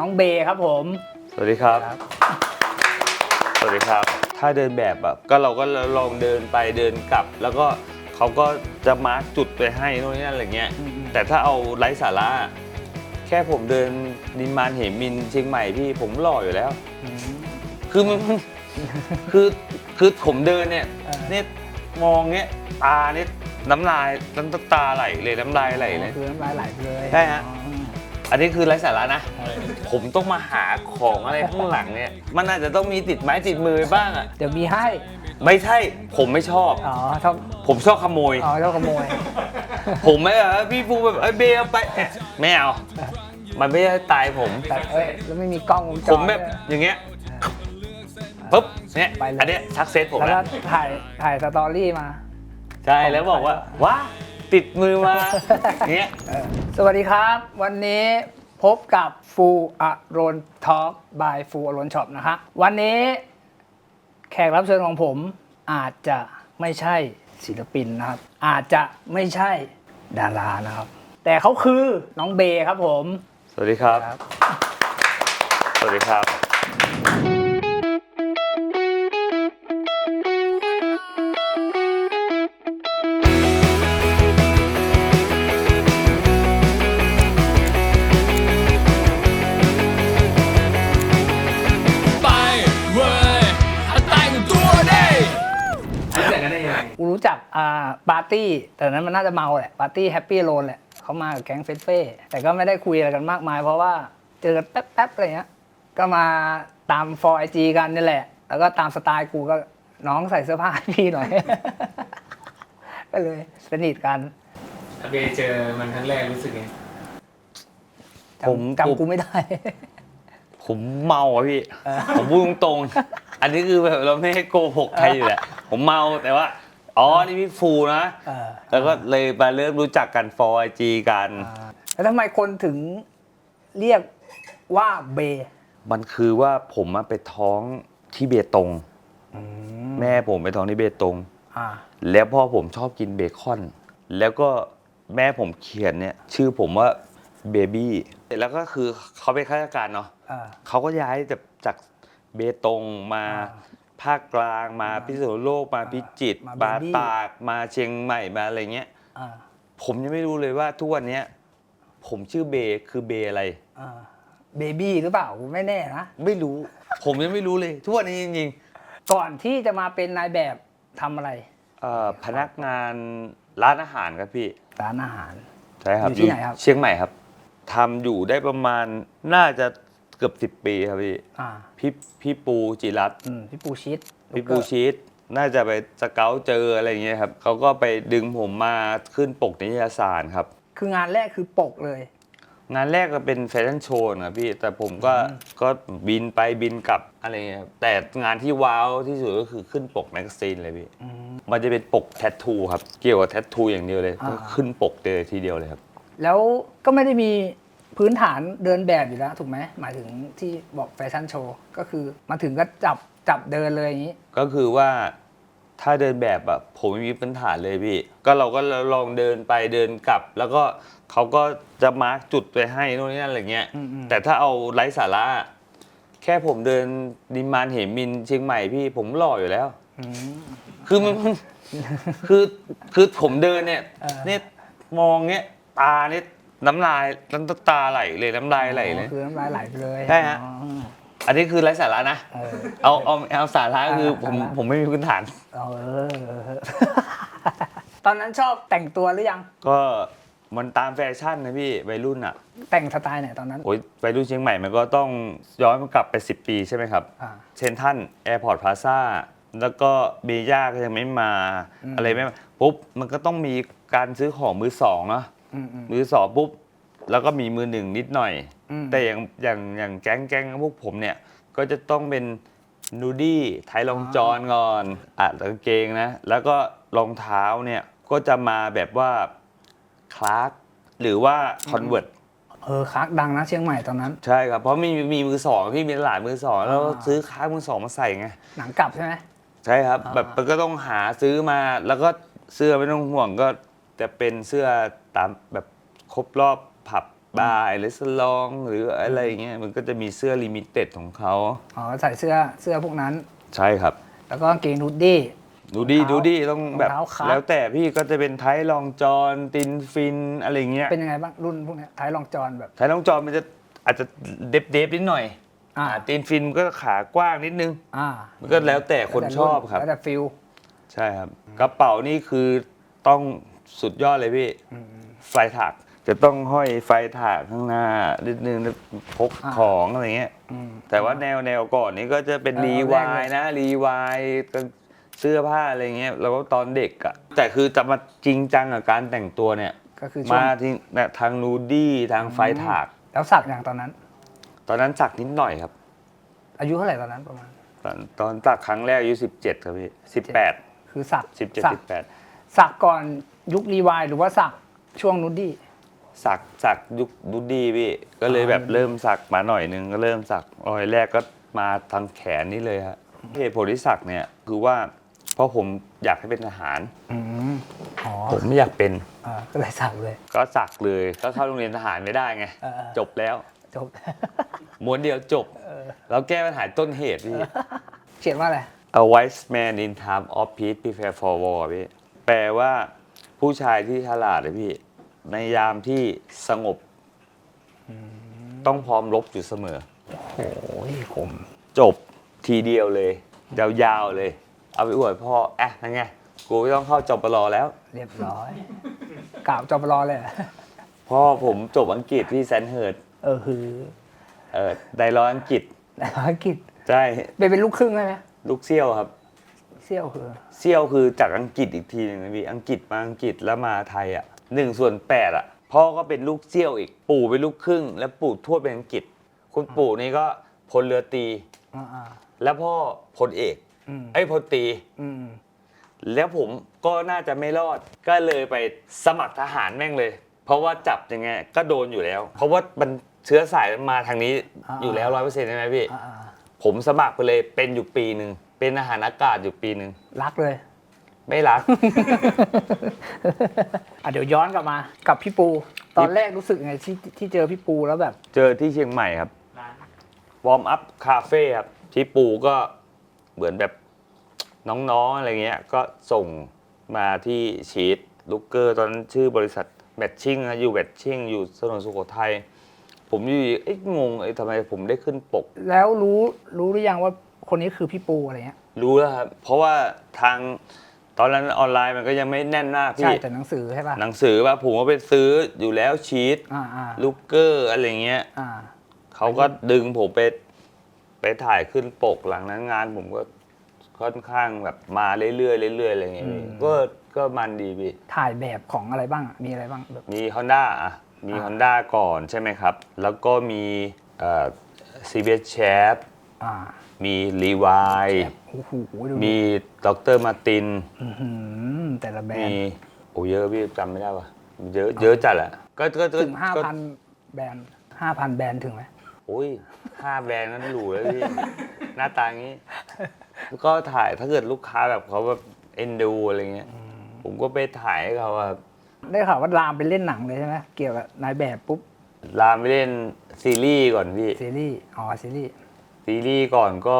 น้องเบครับผม สวัสดีครับ สวัสดีครับ ถ้าเดินแบบแบบก็เราก็ลองเดินไปเดินกลับ แล้วก็เขาก็จะมาร์กจุดไปให้โน่นนี่นั่นอะไรเงี้ยอืม แต่ถ้าเอาไร้สาระแค่ผมเดินนิมมานเหมินเชียงใหม่พี่ผมหล่ออยู่แล้ว อืม คือมัน คือคือผมเดินเนี่ยเออ เนี่ยมองเนี่ยตาเนี่ยน้ำลายน้ำตาไหลเลยน้ำลายไหลเลย คือน้ำลายไหลไปเลยใช่ฮะ อ๋อ อันนี้คือไร้สาระนะเออผมต้องมาหาของอะไรข้างหลังเนี่ย มันอาจจะต้องมีติดไม้ติดมือบ้างอะ เดี๋ยวมีให้ ไม่ใช่ ผมไม่ชอบ อ๋อชอบผมชอบขโมย อ๋อชอบขโมย ผมไม่แบบว่าพี่ฟูแบบไอ้ยเบลเอาไปไม่เอา มันไม่ใช่ตายผม แต่เอ้ยแล้วไม่มีกล้องวงจรผมแบบด้วย อย่างเงี้ยปุ๊บเนี่ยไปเลย อันเนี้ยซักเซสผมแล้วแล้ก็วถ่ายถ่ายสตอรี่มา ใช่แล้วบอกว่าว้า ติดมือมาเนี้ยเออสวัสดีครับ วันนี้พบกับฟูอารอนทอล์กบายฟูอารอนช็อปนะฮะวันนี้แขกรับเชิญของผมอาจจะไม่ใช่ศิลปินนะครับ อาจจะไม่ใช่ดารานะครับ แต่เขาคือน้องเบครับผม สวัสดีครับครับสวัสดีครับ ปาร์ตี้ แต่นั้นมันน่าจะเมาแหละ ปาร์ตี้แฮปปี้โลนแหละเขามากับแก๊งเฟสเฟ่แต่ก็ไม่ได้คุยอะไรกันมากมาย เพราะว่าเจอกันแป๊บๆอะไรเงี้ยก็มาตามฟอร์ไอจีกันนี่แหละ แล้วก็ตามสไตล์กูก็น้องใส่เสื้อผ้าให้พี่หน่อย ก็เลยสนิทกันเบย์เจอมันครั้งแรกรู้สึกไงจำผม จำกูไม่ได้ ผมเมาอะพี่ ผมพูดตรงๆอันนี้คือแบบเราไม่ให้โกหกใครอยู่แหละผมเมาแต่ว่า อ๋อ นี่พี่ฟูนะ เออแล้วก็เลยมาเริ่มรู้จักกันฟอร์ไอจีกันอ่าแล้วทำไมคนถึงเรียกว่าเบมันคือว่าผมมาไปท้องที่เบตงแม่ผมไปท้องที่เบตง อ่าแล้วพ่อผมชอบกินเบคอน แล้วก็แม่ผมเขียนเนี่ย ชื่อผมว่าเบบี้แล้วก็คือเขาเป็นข้าราชการเนาะ อ่า เขาก็ย้ายจากจากเบตงมาอ่า ภาคกลางมาพิษณุโลกมาพิจิตรมามา Baby ตากมาเชียงใหม่มาอะไรเงี้ย อ่าผมยังไม่รู้เลยว่าทุกวันเนี้ยผมชื่อเบคือเบอะไร อ่าเบบี้หรือเปล่ากูไม่แน่นะ ไม่รู้ ผมยังไม่รู้เลย ทุกวันนี้จริงก่อนที่จะมาเป็นนายแบบทำอะไรๆเอ่อพนักงานร้านอาหารครับพี่ ร้านอาหาร ใช่ครับอยู่ที่ไหนครับ เชียงใหม่ครับทำอยู่ได้ประมาณน่าจะ เกือบสิบปีครับพี่อ่าพี่พี่ปูจิรัตน์อืมพี่ปูชิดพี่ปูชีตน่าจะไปสเกลเจออะไรอย่างเงี้ยครับเขาก็ไปดึงผมมาขึ้นปกนิตยสารครับ คืองานแรกคือปกเลย งานแรกก็เป็นแฟชั่นโชว์นะพี่ แต่ผมก็ก็บินไปบินกลับอะไรเงี้ยครับแต่งานที่ว้าวที่สุดก็คือขึ้นปกแมกกาซีนเลยพี่ มันจะเป็นปกแทททูครับ เกี่ยวกับแทททูอย่างเดียวเลยอ่า ก็ขึ้นปกเลยทีเดียวเลยครับ แล้วก็ไม่ได้มี พื้นฐานเดินแบบอยู่แล้วถูกไหมหมายถึงที่บอกแฟชั่นโชว์ก็คือมาถึงก็จับจับเดินเลยอย่างนี้ ก็คือว่าถ้าเดินแบบแบบผมไม่มีปัญหานเลยพี่ ก็เราก็ลองเดินไปเดินกลับ แล้วก็เขาก็จะมาร์กจุดไปให้โน่นนี่นั่นอะไรเงี้ย อืมๆ แต่ถ้าเอาไร้สาระแค่ผมเดินดิมมานเหมินเชียงใหม่พี่ผมหล่ออยู่แล้ว อืม คือมันคือคือผมเดินเนี่ยเออ เนี่ยมองเนี่ยตาเนี่ย น้ำลายน้ำตาไหลเลยน้ำลายไหลเลย คือน้ำลายไหลไปเลยใช่ฮะ อ๋ออันนี้คือไร้สาระนะ เออ เอาเอาเอาสาระคืออ่าผมสาระ ผมไม่มีพื้นฐาน เอาเออ ตอนนั้นชอบแต่งตัวหรือยัง ก็มันตามแฟชั่นนะพี่วัยรุ่นอะแต่งสไตล์ไหนตอนนั้น โอ้ยวัยรุ่นเชียงใหม่มันก็ต้องย้อนกลับไป 10 ปีใช่ไหมครับ อ่า เชนทันแอร์พอร์ตพลาซ่าแล้วก็เบย่าก็ยังไม่มาอืมอะไรไม่มาปุ๊บ มันก็ต้องมีการซื้อของมือสองเนาะอื มอืมมือสองปุ๊บ แล้วก็มีมือหนึ่งนิดหน่อยอืมแต่อย่างอย่างอย่างแก๊งแก๊งพวกผมเนี่ย ก็จะต้องเป็นนูดี้ไทยรองจอนก่อนอะกางเกงนะ แล้วก็รองเท้าเนี่ยก็จะมาแบบว่าคลาสหรือว่าคอนเวิร์ตเออคักดังนะเชียงใหม่ตอนนั้น ใช่ครับ เพราะมีมีมือสองพี่มีตลาดมือสองแล้วอ่าซื้อค้ามือสองมาใส่ไงหนังกลับใช่ไหมใช่ครับอ่าแบบมันก็ต้องหาซื้อมาแล้วก็เสื้อไม่ต้องห่วงก็จะเป็นเสื้อ ตามแบบครบรอบผับบาร์หรือสลองหรืออะไรอย่างเงี้ยมันก็จะมีเสื้อลิมิเต็ดของเขาอ๋อใส่เสื้อเสื้อพวกนั้น ใช่ครับ แล้วก็กางเกงนูดดี้ดูดีรองเท้าดูดีต้องแบบรองเท้าคัทแล้วแต่พี่ก็จะเป็นไทยลองจอนตินฟินอะไรเงี้ยเป็นยังไงบ้างรุ่นพวกเนี้ยท้ายรองจอนแบบไทยลองจอนมันจะอาจจะเดฟเดฟนิดหน่อยอ่าอ่าตินฟินก็ขากว้างนิดนึงอ่ามันก็แล้วแต่คนชอบครับแล้วแต่ฟิลใช่ครับ กระเป๋านี่คือต้องสุดยอดเลยพี่ ไฟถากจะต้องห้อยไฟถากข้างหน้านิดนึงแล้วพกของอะไรเงี้ย อืม แต่ว่าแนวแนวก่อนนี้ก็จะเป็นเออรีเอาวาแรกยเลยนะรีวายเสื้อผ้าอะไรเงี้ยแล้วก็ตอนเด็กอะแต่คือจะมาจริงจังกับการแต่งตัวเนี่ย ก็คือช่วงมาที่เนี่ยทางนูดี้ทางไฟถาก แล้วสักอย่างตอนนั้น ตอนนั้นสักนิดหน่อยครับ อายุเท่าไหร่ตอนนั้นประมาณ ตอนตอนสักครั้งแรกอายุสิบเจ็ดครับพี่สิบแปดคือสักสิบเจ็ดสักสิบแปดสักก่อนยุครีวายหรือว่าสัก ช่วงนูดดี้สักสักยุคนูดี้พี่ก็เลยแบบเริ่มสักมาหน่อยนึงก็เริ่มสักรอยแรกก็มาทางแขนนี่เลยฮะเหตุผลที่สักเนี่ยคือว่าเพราะผมอยากให้เป็นทหาร อืมอ๋อผมไม่อยากเป็น อ่าก็เลยสักเลย ก็สักเลยก็เข้าโรงเรียนทหารไม่ได้ไง เออ จบแล้วจบ ม้วนเดียวจบ แล้วแก้ปัญหาต้นเหตุพี่ เขียนว่าอะไร A wise man in time of peace prepare for war พี่แปลว่า ผู้ชายที่ฉลาดเลยพี่ ในยามที่สงบ ต้องพร้อมรบอยู่เสมอ โอ้ยคมจบทีเดียวเลย ยาวๆเลย เอาไปอวดพ่ออะนั่นไง กูไม่ต้องเข้าจบปรอแล้ว เรียบร้อยกล่าวจบรอเลยเหรอพ่อผมจบอังกฤษที่แซนเฮิร์ดเออคือเออไดรอนอังกฤษแต่อังกฤษใช่ เป็นเป็นลูกครึ่งใช่ไหมลูกเซี่ยวครับเซี่ยวคือ เซี่ยวคือจากอังกฤษอีกทีหนึงนะพี่อังกฤษมาอังกฤษแล้วมาไทยอะหนึ่งส่วนแปดอะพ่อก็เป็นลูกเซี่ยวอีกปู่เป็นลูกครึ่ง แล้วปู่ทวดเป็นอังกฤษ คุณปู่นี่ก็พลเรือตรีอ่าอ่าแล้วพ่อพลเอกอืมไอ้ยพลตรีอืมแล้วผมก็น่าจะไม่รอดก็เลยไปสมัครทหารแม่งเลย เพราะว่าจับยังไงก็โดนอยู่แล้ว เพราะว่ามันเชื้อสายมันมาทางนี้อยู่แล้วร้อยเปอร์เซ็นต์ใช่ไหมพี่ อ่าอ่าผมสมัครไปเลยเป็นอยู่ปีหนึ่ง เป็นทหารอากาศอยู่ปีหนึ่งรักเลย ไม่รัก อะเดี๋ยวย้อนกลับมากับพี่ปู ตอนแรกรู้สึกไงที่ที่เจอพี่ปูแล้วแบบเจอที่เชียงใหม่ครับร้านวอร์มอัพคาเฟ่ครับที่ปูก็เหมือนแบบน้องๆอะไรเงี้ย ก็ส่งมาที่ชีตลูกเกอร์ตอนนั้นชื่อบริษัทแมทชิ่งนะอยู่แมทชิ่งอยู่ถนนสุโขทัยผมอยู่ดีเอ๊ะงงไอ้ทำไมผมได้ขึ้นปก แล้วรู้รู้หรือยังว่า คนนี้คือพี่ปูอะไรเงี้ยรู้แล้วครับ เพราะว่าทางตอนนั้นออนไลน์มันก็ยังไม่แน่นมากใช่พี่ แต่หนังสือใช่ป่ะหนังสือว่าผมก็ไปซื้ออยู่แล้วชีตอ่าอ่าลูกเกอร์อะไรเงี้ยอ่าเขาก็ดึงผมไปไปถ่ายขึ้นปกหลังนั้นงาน ผมก็ค่อนข้างแบบมาเรื่อยๆเรื่อยๆอะไรเงี้ยพี่ก็ก็มันดีพี่ ถ่ายแบบของอะไรบ้างอะมีอะไรบ้างแบบ มี Honda อะ มี อ่า Honda ก่อนใช่ไหมครับ แล้วก็มีเอ่อ CBS Chap อ่า มีรีวายโอ้โหดูมีดรมาตินอื้อหือแต่ละแบรมีนด์โอ้เยอะพี่จำไม่ได้ว่ะเยอะเยอะจัดแหละก็ก็ก็ถึงห้าก็พันแบรนด์ห้าพันแบรนด์ถึงไหมโอ้ยห้าแบรนด์นั้นหรูแล้วพี่ หน้าตางี้แล้วก็ถ่ายถ้าเกิดลูกค้าแบบเขาแบบเอ็นดูอะไรเงี้ย ผมก็ไปถ่ายให้เขาอะ ได้ข่าวว่าลามไปเล่นหนังเลยใช่ไหมเกี่ยวกับนายแบบปุ๊บลามไปเล่นซีรีส์ก่อนพี่ ซีรีส์อ๋อซีรีส์ ซีรีส์ก่อนก็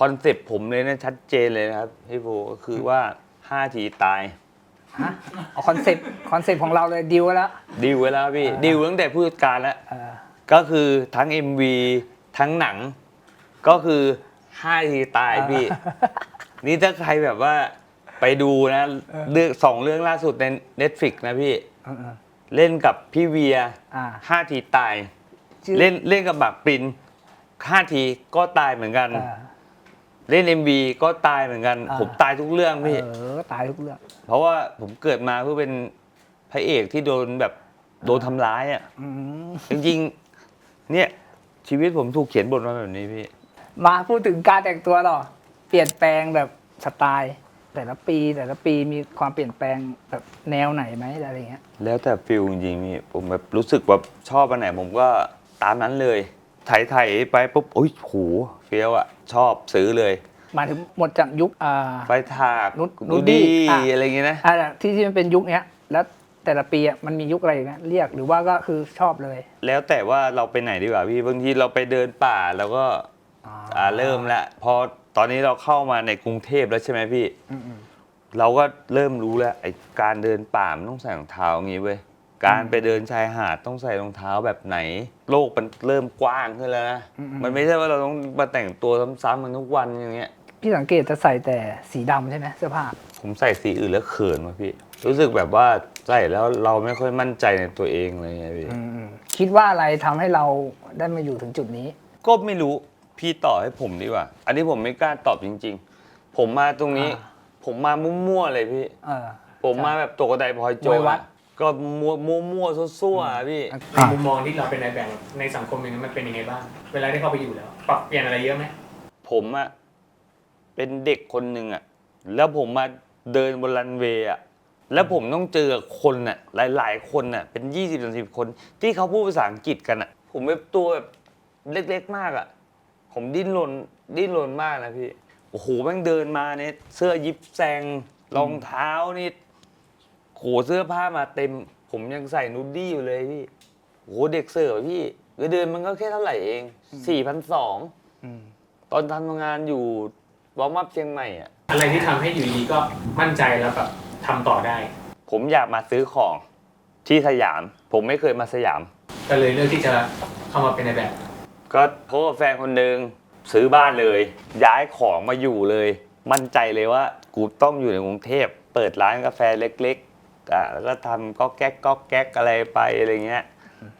คอนเซปต์ผมเลยนะชัดเจนเลยนะครับพี่โบก็คือว่า 5 ทีตายฮะเอาคอนเซปต์คอนเซปต์ของเราเลยดิวไว้แล้วดิวไว้แล้วพี่อ่าดิวตั้งแต่ผู้จัดการแล้ว เออก็คือทั้ง MV ทั้งหนัง ก็คือ5ทีตายพี่ นี่ถ้าใครแบบว่าไปดูนะเรื่องสองเรื่องล่าสุดใน Netflix นะพี่ เออเออเล่นกับพี่เวียอ่า ห้าทีตาย ชื่อ เล่นเล่นกับบักปริน ห้าทีก็ตายเหมือนกันเออเล่น MV ก็ตายเหมือนกัน อ่า ผมตายทุกเรื่องพี่ เออตายทุกเรื่อง เพราะว่าผมเกิดมาเพื่อเป็นพระเอกที่โดนแบบโดนทำร้ายอะ อืมจริงๆ เนี่ยชีวิตผมถูกเขียนบทมาแบบนี้พี่ มาพูดถึงการแต่งตัวต่อ เปลี่ยนแปลงแบบสไตล์ แต่ละปีแต่ละปีมีความเปลี่ยนแปลงแบบแนวไหนไหมอะไรเงี้ย แล้วแต่ฟิลจริงๆพี่ผมแบบรู้สึกว่าชอบอันไหนผมก็ตามนั้นเลย ไถๆไปปุ๊บโอ้ยโหเฟี้ยวอะ ชอบซื้อเลย หมายถึงหมดจากยุคอ่าไฟถากนุดนูนูดี้ดี้อะ อะไรอย่างเงี้ยนะ อ่าที่ที่มันเป็นยุคเนี้ย แล้วแต่ละปีอะมันมียุคอะไรนะเรียกหรือว่าก็คือชอบเลยแล้วแต่ว่าเราไปไหนดีกว่าพี่บางทีเราไปเดินป่าแล้วก็อ่าเริ่มแล้วพอตอนนี้เราเข้ามาในกรุงเทพแล้วใช่ไหมพี่อืมเราก็เริ่มรู้แล้วไอ้การเดินป่ามันต้องใส่รองเท้าอย่างงี้เว้ย การไปเดินชายหาดต้องใส่รองเท้าแบบไหน โลกมันเริ่มกว้างขึ้นแล้วนะ มันไม่ใช่ว่าเราต้องมาแต่งตัวซ้ำๆกันทุกวันอย่างเงี้ยๆพี่สังเกตจะใส่แต่สีดำใช่ไหมเสื้อผ้า ผมใส่สีอื่นแล้วเขินว่ะพี่ รู้สึกแบบว่าใส่แล้วเราไม่ค่อยมั่นใจในตัวเองเลยไงพี่อืมคิดว่าอะไรทำให้เราได้มาอยู่ถึงจุดนี้ ก็ไม่รู้พี่ต่อบให้ผมดีกว่า อันนี้ผมไม่กล้าตอบจริง ๆ ผมมาตรงนี้อ่าผมมามั่วๆเลยพี่ เออ ผมมาแบบตกกระไดพลอยโจรมวยวัดอะ ก็มั่วมั่วมั่วๆซั่วๆอะพี่ ในมุมมองที่เราเป็นนายแบบในสังคมอย่างนั้นมันเป็นยังไงบ้าง เวลาที่เข้าไปอยู่แล้ว ปรับเปลี่ยนอะไรเยอะไหมผมอะเป็นเด็กคนหนึ่งอะแล้วผมมาเดินบนรันเวย์อะแล้วผมต้องเจอคนอะหลาย ๆ คนอะเป็นยี่สิบสิบคน ที่เขาพูดภาษาอังกฤษกันอะผมแบบตัวแบบเล็กๆมากอะผมดิ้นรนดิ้นรนมากนะพี่โอ้โหแม่งเดินมาเนี่ยเสื้อยิบแซงรองเท้านี่โหเสื้อผ้ามาเต็ม ผมยังใส่นูดดี้อยู่เลยพี่โหเด็กเสิร์ฟอะพี่เงินเดือนมันก็แค่เท่าไหร่เองสี่พันสองอืม ตอนทำงานอยู่วอร์มอัพเชียงใหม่อะ อะไรที่ทำให้อยู่ดีก็มั่นใจแล้วแบบทำต่อได้ ผมอยากมาซื้อของที่สยาม ผมไม่เคยมาสยาม ก็เลยเลือกที่จะเข้ามาเป็นนายแบบ ก็เพราะว่าแฟนคนหนึ่งซื้อบ้านเลย ย้ายของมาอยู่เลย มั่นใจเลยว่ากูต้องอยู่ในกรุงเทพเปิดร้านกาแฟเล็กๆ อะแล้วก็ทำก็แก๊กก็แก๊กอะไรไปอะไรเงี้ย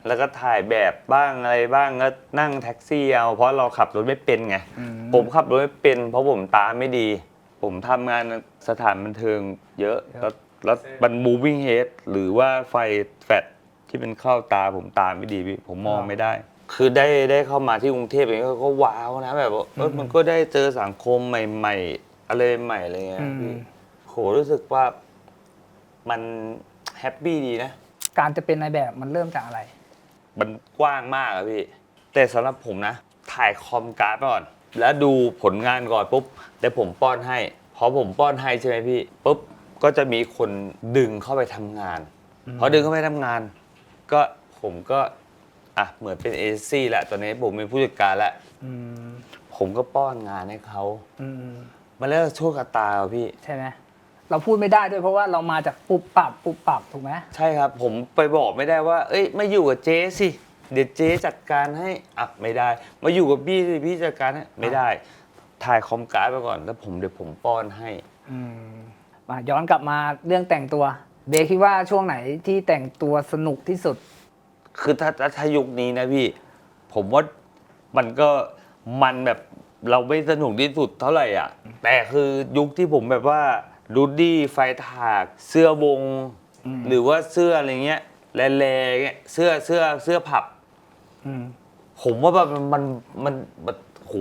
แล้วก็ถ่ายแบบบ้างอะไรบ้างก็นั่งแท็กซี่เอาเพราะเราขับรถไม่เป็นไง อืม ผมขับรถไม่เป็นเพราะผมตาไม่ดี ผมทำงานสถานบันเทิงเยอะ แล้วแล้วมัน moving head หรือว่าไฟแฟลชที่เป็นเข้าตาผมตาไม่ดีพี่ผมมองไม่ได้ คือได้ได้เข้ามาที่กรุงเทพอย่างนี้ยก็ว้าวนะแบบว่าเออมันก็ได้เจอสังคมใหม่ ๆ อะไรใหม่อะไรเงี้ยอืม พี่ โหรู้สึกว่า มันแฮปปี้ดีนะ การจะเป็นนายแบบมันเริ่มจากอะไร มันกว้างมากอะพี่ แต่สำหรับผมนะ ถ่ายคอมการ์ดก่อน แล้วดูผลงานก่อนปุ๊บแล้วผมป้อนให้พอผมป้อนให้ใช่ไหมพี่ปุ๊บก็จะมีคนดึงเข้าไปทำงานพอดึงเข้าไปทำงาน ก็ผมก็อะเหมือนเป็นเอซี่แหละตอนนี้ผมเป็นผู้จัดการแล้วอืมผมก็ป้อนงานให้เขาอืมมาแล้วโชคชะตาอะพี่ ใช่ไหม เราพูดไม่ได้ด้วยเพราะว่าเรามาจากปุบปับปุบปับถูกไหมใช่ครับ ผมไปบอกไม่ได้ว่า เอ้ยมาอยู่กับเจ๊สิเดี๋ยวเจ๊จัดการให้อะไม่ได้ มาอยู่กับพี่สิพี่จัดการให้ไม่ได้ ถ่ายคอมการ์ดไปก่อนแล้วผมเดี๋ยวผมป้อนให้อืมมาย้อนกลับมาเรื่องแต่งตัว เบย์คิดว่าช่วงไหนที่แต่งตัวสนุกที่สุด คือถ้าถ้าถ้ายุคนี้นะพี่ ผมว่ามันก็มันแบบเราไม่สนุกที่สุดเท่าไหร่อะ แต่คือยุคที่ผมแบบว่า รูดดี้ไฟถากเสื้อวงอืมหรือว่าเสื้ออะไรเงี้ยแลๆเงี้ยเสื้อเสื้อเสื้อผับอืมผมว่าแบบมันมันมันโห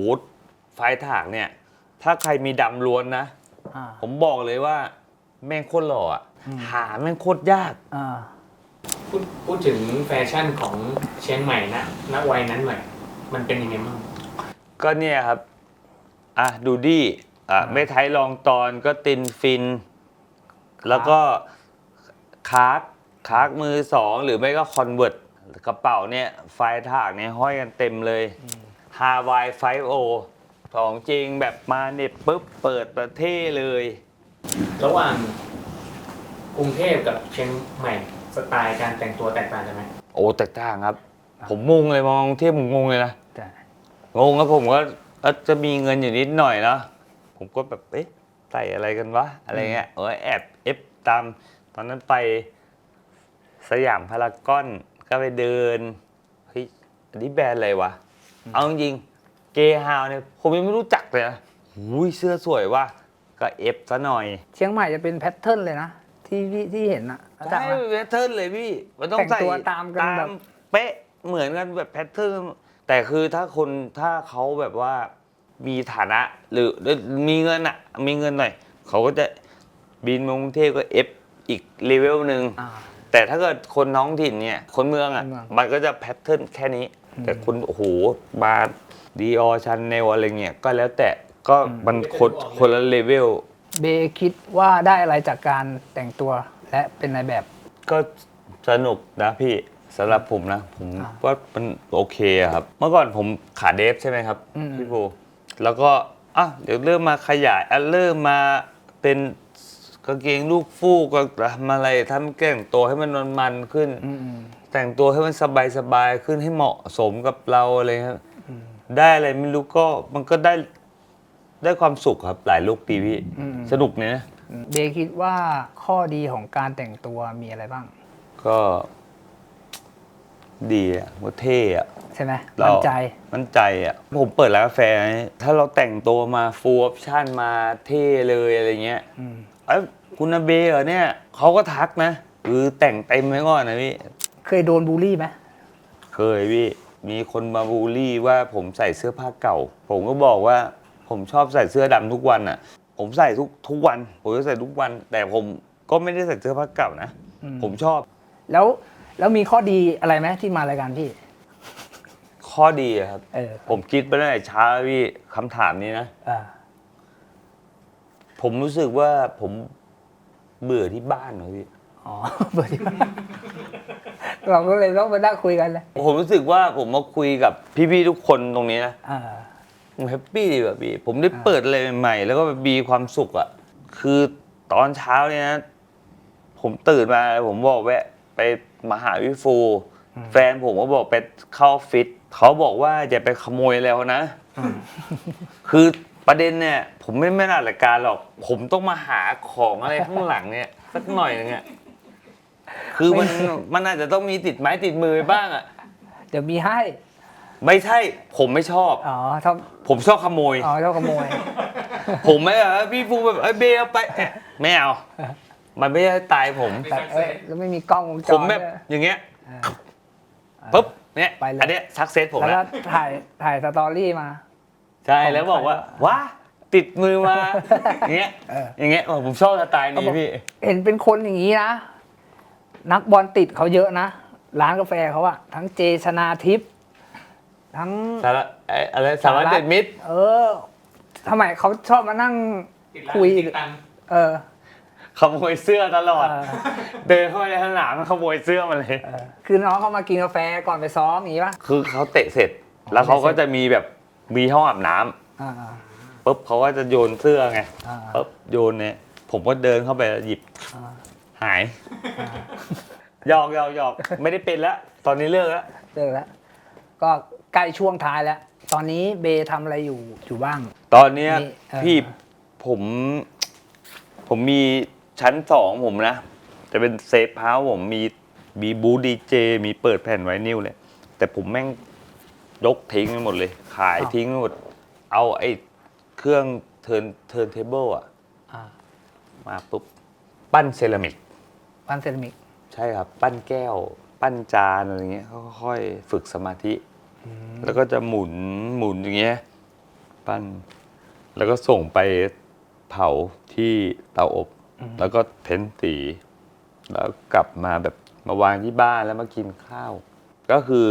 ไฟถากเนี่ย ถ้าใครมีดำล้วนนะอ่าผมบอกเลยว่า แม่งโคตรหล่ออะอืมหาแม่งโคตรยากอ่าพูดพูดถึงแฟชั่นของเชียงใหม่นะณวัยนั้นหน่อยมันเป็นยังไงบ้างก็เนี่ยครับ อะดูดี้ อะอ่าไม่ไทยลองตอนก็ตินฟิน แล้วก็คาร์กคาร์กมือสองหรือไม่ก็คอนเวิร์ตกระเป๋าเนี่ย ไฟถากเนี่ยห้อยกันเต็มเลยฮาวายไฟโอของจริงแบบมาเน็ตปุ๊บเปิดประเทศเลย ระหว่างกรุงเทพกับเชียงใหม่สไตล์การแต่งตัวแตกต่างกันไหมโอ้แตกต่างครับ ผมงงเลยมองเทียบผมงงเลยนะใช่งงครับผมก็เอ้อจะมีเงินอยู่นิดหน่อยเนาะ ผมก็แบบเอ๊ะใส่อะไรกันวะอะไรเงี้ยเออแอบเอฟตาม ตอนนั้นไปสยามพารากอนก็ไปเดินเฮ้ยอันนี้แบรนด์อะไรวะ เอาจริงเกฮาวเนี่ยผมยังไม่รู้จักเลยนะหุยเสื้อสวยว่ะก็เอฟซะหน่อย เชียงใหม่จะเป็นแพทเทิร์นเลยนะ ที่ที่ที่เห็นอะรู้จักใช่ไหมแพทเทิร์นเลยพี่ มันต้องแต่งใส่ตัวตามกันแบบเป๊ะเหมือนกันแบบแพทเทิร์นแต่คือถ้าคนถ้าเขาแบบว่า มีฐานะหรือมีเงินอะมีเงินหน่อยเขาก็จะบินมากรุงเทพก็เอฟอีกเลเวลหนึ่งอ่าแต่ถ้าเกิดคนท้องถิ่นเนี่ย คนเมืองอะคนเมืองมันก็จะแพทเทิร์นแค่นี้ แต่คุณโอ้โหมาดีออชันเนลอะไรเงี้ยก็แล้วแต่ก็มันคนคนละเลเวลเบย์คิดว่าได้อะไรจากการแต่งตัวและเป็นนายแบบ ก็สนุกนะพี่สำหรับผมนะ ผมอ่าว่ามันโอเคอะครับ เมื่อก่อนผมขาเดฟใช่ไหมครับอืมพี่ภู แล้วก็อะเดี๋ยวเริ่มมาขยายอะเริ่มมาเป็นกางเกงลูกฟูกก็ทำอะไรทำแต่งตัวให้มันมันๆขึ้นอืมอืมแต่งตัวให้มันสบายๆขึ้นให้เหมาะสมกับเราอะไรครับได้อะไรไม่รู้ก็มันก็ได้ได้ความสุขครับหลายลูกปีพี่อืมสนุกเนี่ยนะเบย์คิดว่าข้อดีของการแต่งตัวมีอะไรบ้าง ก็ ดีอะว่าเท่อะ ใช่ไหมเรามั่นใจ มั่นใจอะ ผมเปิดร้านกาแฟนะถ้าเราแต่งตัวมาฟูลออปชั่นมาเท่เลยอะไรเงี้ยอืม เอ้ยคุณอาเบเหรอเนี่ยเขาก็ทักนะคือแต่งเต็มไว้ก่อนนะพี่ เคยโดนบูลลี่ไหมเคยพี่ มีคนมาบูลลี่ว่าผมใส่เสื้อผ้าเก่า ผมก็บอกว่าผมชอบใส่เสื้อดำทุกวันอะ ผมใส่ทุกทุกวัน ผมจะใส่ทุกวัน แต่ผมก็ไม่ได้ใส่เสื้อผ้าเก่านะ อืมผมชอบ แล้ว แล้วมีข้อดีอะไรไหมที่มารายการพี่ ข้อดีอะครับ เออผมคิดไปตั้งแต่เช้าพี่คำถามนี้นะ อ่าผมรู้สึกว่าผมเบื่อที่บ้านเหรอพี่ อ๋อเบอร์ที่เราก็เลยต้องมานั่งคุยกันเลยผมรู้สึกว่าผมมาคุยกับพี่ๆทุกคนตรงนี้นะอ่า ผมแฮปปี้ดีแบบพี่ผมได้เปิดอะไรใหม่ๆแล้วก็มีความสุขอะคือตอนเช้าเนี่ยนะ ผมตื่นมาผมบอกแวะ ไปมาหาวิฟู แฟนผมก็บอกไปเข้าออฟฟิต เขาบอกว่าอย่าไปขโมยแล้วนะ คือประเด็นเนี่ย ผมไม่ไม่น่ารายการหรอก ผมต้องมาหาของอะไรข้างหลังเนี่ย สักหน่อยนึงอะคือมันมันอาจจะต้องมีติดไม้ติดมือบ้างอะเดี๋ยวมีให้ ไม่ใช่ ผมไม่ชอบ อ๋อชอบผมชอบขโมย อ๋อชอบขโมย ผมไม่แบบว่าพี่ฟูแบบเอ้ยเบลเอาไป ไม่เอา มันไม่ใช่ตายผม แต่เอ้ยแล้วไม่มีกล้องวงจรผมแบบด้วยอย่างเงี้ยอ่า ปุ๊บเนี่ยไปเลย อันเนี้ยซักเซสผมแล้วแล้ก็วถ่ายถ่ายสตอรี่มา ใช่แล้วบอกว่าว้าติดมือมาอย่างเงี้ยเอออย่างเงี้ยผมชอบสไตล์เขานี้บอกพี่ เห็นเป็นคนอย่างนี้นะ นักบอลติดเขาเยอะนะ ร้านกาแฟเขาอะทั้งเจชนาทิพย์ทั้ง สาระเอ้ยอะไรสารวัตรเด็ดมิตร เออทำไมเขาชอบมานั่ง ติดร้านคุย ติดตังค์เออ ขโมยเสื้อตลอดเออเดินเข้าไปในสนามมันขโมยเสื้อมาเลยเออคือน้องเขามากินกาแฟก่อนไปซ้อมอย่างนี้ป่ะ คือเขาเตะเสร็จแล้วเขาก็จะมีแบบมีห้องอาบน้ำอ่าปุ๊บเขาก็จะโยนเสื้อไงอ่าปุ๊บโยนเนี่ย ผมก็เดินเข้าไปหยิบอ่าหายหยอกหยอกหยอกไม่ได้เป็นแล้วตอนนี้เลิกแล้วเจอแล้วก็ใกล้ช่วงท้ายแล้ว ตอนนี้เบย์ทำอะไรอยู่อยู่บ้าง ตอนเนี้ยนี่เออ พี่ผม ผมมี ชั้นสองผมนะ จะเป็นเซฟเฮาส์ผมมีมีบูธดีเจมีเปิดแผ่นไวนิลเลย แต่ผมแม่งยกทิ้งไปหมดเลย ขายทิ้งไปหมด เอาไอ้เครื่องเทิร์นเทิร์นเทเบิลอะอ่ามาปุ๊บ ปั้นเซรามิกบ้านเซรามิกใช่ครับ ปั้นแก้ว ปั้นจานอะไรเงี้ยค่อยๆฝึกสมาธิ แล้วก็จะหมุนหมุนอย่างเงี้ย ปั้น แล้วก็ส่งไปเผาที่เตาอบ แล้วก็เพ้นสี แล้วกลับมาแบบมาวางที่บ้านแล้วมากินข้าว ก็คือ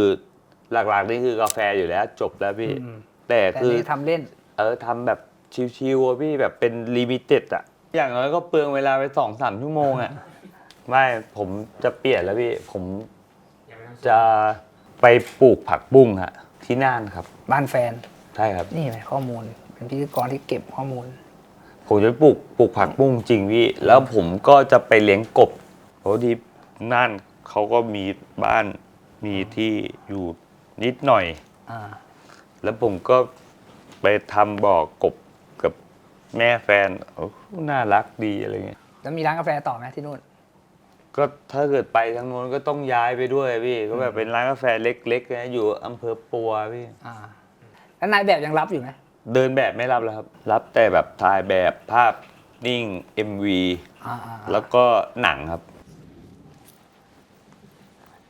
หลักๆนี่คือกาแฟอยู่แล้ว จบแล้วพี่อืมแต่แต่คือนี่ทำเล่น เออทำแบบชิวๆอะพี่แบบเป็นลิมิเต็ดอะอย่างน้อยก็เปลืองเวลาไปสองสามชั่วโมงอะไม่ผมจะเปลี่ยนแล้วพี่ ผมยังไม่ต้องจะไปปลูกผักบุ้งฮะที่น่านครับ บ้านแฟน ใช่ครับ นี่ไหมข้อมูล เป็นพิธีกรที่เก็บข้อมูล ผมจะไปปลูกปลูกผักบุ้งจริงพี่แล้วผมก็จะไปเลี้ยงกบเพราะที่น่านเขาก็มีบ้านมีที่อยู่นิดหน่อย อ่า แล้วผมก็ไปทำบ่อกบกับแม่แฟนโอ้น่ารักดีอะไรเงี้ย แล้วมีร้านกาแฟต่อไหมที่นู่น ก็ถ้าเกิดไปทางโน้นก็ต้องย้ายไปด้วยพี่ ก็แบบเป็นร้านกาแฟเล็กๆนะอยู่อำเภอปัวพี่ อ่า แล้วนายแบบยังรับอยู่ไหม เดินแบบไม่รับแล้วครับ รับแต่แบบถ่ายแบบภาพนิ่ง MV อ่าอ่าแล้วก็หนังครับ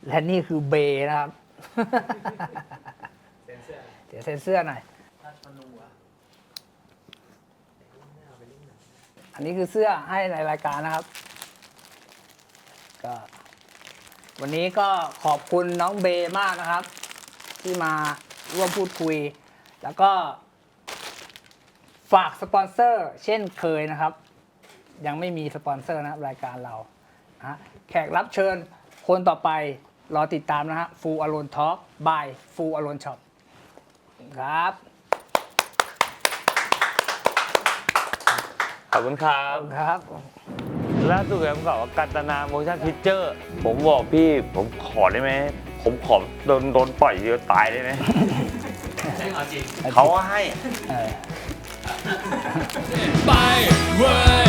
และนี่คือเบย์นะครับเซ็นเซอร์เดี๋ยวเซ็นเสื้อหน่อย อันนี้คือเสื้อให้ในรายการนะครับก็วันนี้ก็ขอบคุณน้องเบย์มากนะครับ ที่มาร่วมพูดคุย แล้วก็ ฝากสปอนเซอร์ เช่นเคยนะครับ ยังไม่มีสปอนเซอร์นะครับรายการเราฮะแขกรับเชิญคนต่อไปรอติดตามนะฮะ Full Alone Talk by Full Alone Shop ครับ ขอบคุณครับ ครับ ล่าสุดผมบอกว่ากันตนาโมชั่นพิเจอร์ผมบอกพี่ผมขอได้ไหม ผมขอโดนโดนปล่อยเดียวตายได้ไหมใช่เหรอจริงเขาก็ให้ เออ Bye. Word.